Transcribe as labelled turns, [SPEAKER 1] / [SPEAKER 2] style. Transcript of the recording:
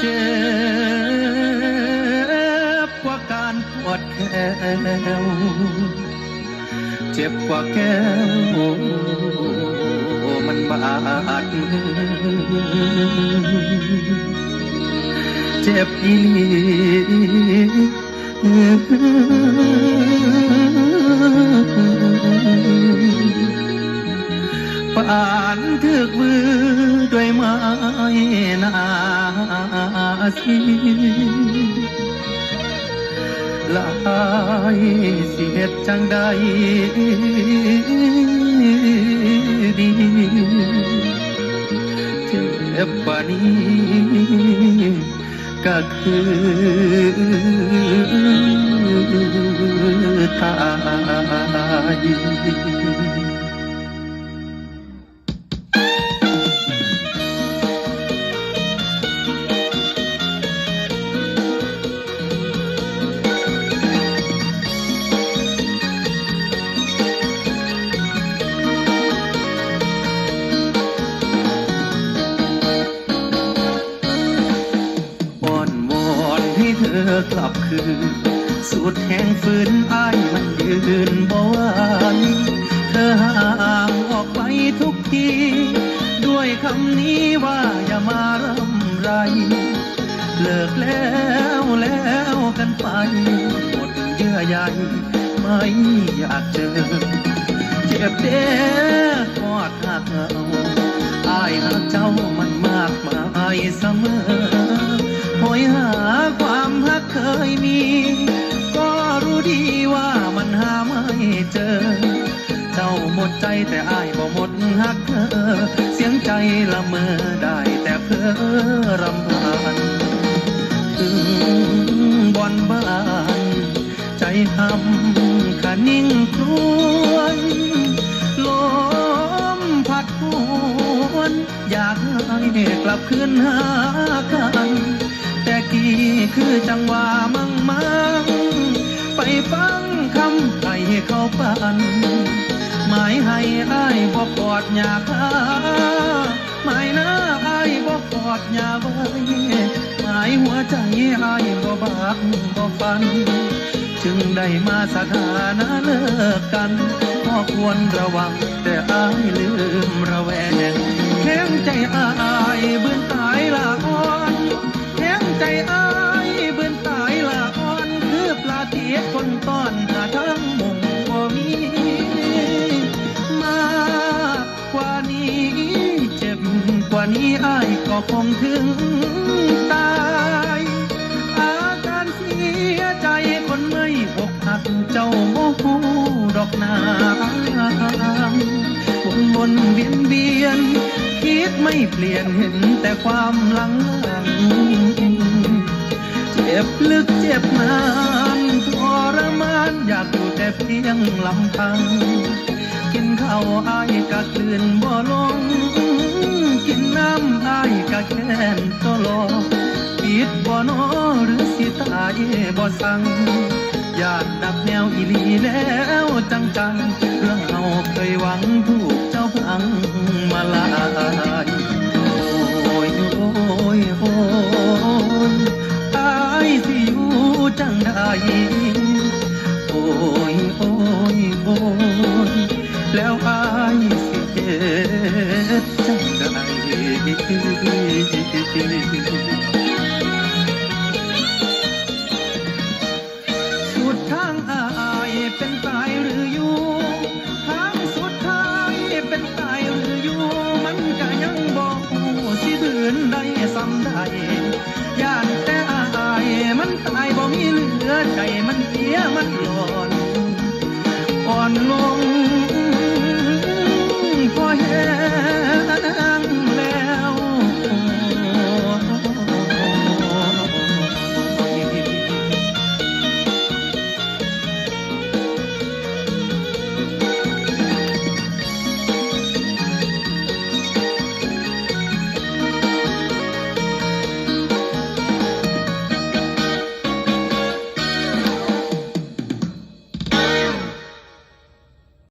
[SPEAKER 1] เจ็บกว่าการปวดแขวเจ็บกว่าแก้วมันบาดเจ็บอีลี มือด้วยไม้นาสีลายเสียดจังใดดีเจ็บกว่านี้ก็คือตาย อกลับคืน สุดแห่งฝืนอ้ายมันยืนบ่ไหวเธอห่างออกไปทุกที ด้วยคำนี้ว่าอย่ามารำไร เลิกแล้วแล้วกันไป หมดเยื่อใยไม่อยากเจอ เจ็บเด้ทอดหักเอาอายหักเจ้ามันมากมายเสมอ ก็รู้ดีว่ามันหาไม่เจอ เจ้าหมดใจแต่อายบ่หมดหักเธอ เสียงใจละเมอได้แต่เพ้อรำพันถึงบอนบ้าน ใจทำขนิ่งครวนลมพัดหวนอยากให้กลับคืนหากัน แต่กี้คือจังหวะมั่งมั่งไปฟังคำให้เขาปันหมายให้อ้ายบอกกอดอยากหาหมายหน้าอ้ายบอกกอดอยาไว้หมายหัวใจอ้ายบ่บากบ่ฟัน จึงได้มาสถานะเลิกกันก็ควรระวัง แต่อ้ายลืมระแวงแข็งใจอ้ายเบื่อตายละอ่อนแข็งใจอ้าย เทียคนต้อนหาทั้งมุมบ่มี มากกว่านี้เจ็บกว่านี้อ้ายก็คงถึงตายอาการเสียใจคนไม่อกหักเจ้าโมโหดอกนาวนวนเวียนเวียนคิดไม่เปลี่ยนเห็นแต่ความหลังหลังเจ็บลึกเจ็บนาน รมานอยากอยู่แต่เพียงลำพัง กินข้าวอายกะกลืนบ่ลง กินน้ำอายกะแค้นตัวรอปิดบ่นอหรือสิตายบ่สั่งญาติดักแนวอีลีแล้วจังจังเรื่องเราเคยหวังถูกเจ้าพังมาลายโอ้ยโอ้ยโอ้ยอายสิอยู่จังใดโอ้ ยโอ้ยโอ้ยแล้วอายสิเฮ็ดจังใดสุดทางอายเป็นตายหรืออยู่ทางสุดท้ายเป็นตายหรืออยู่ มันก็ยังบอกสิบืนได้ซ้ำใดย่านแต่อายมันตายบ่มีเหลือใจมันเสียมันหลอน อ่อ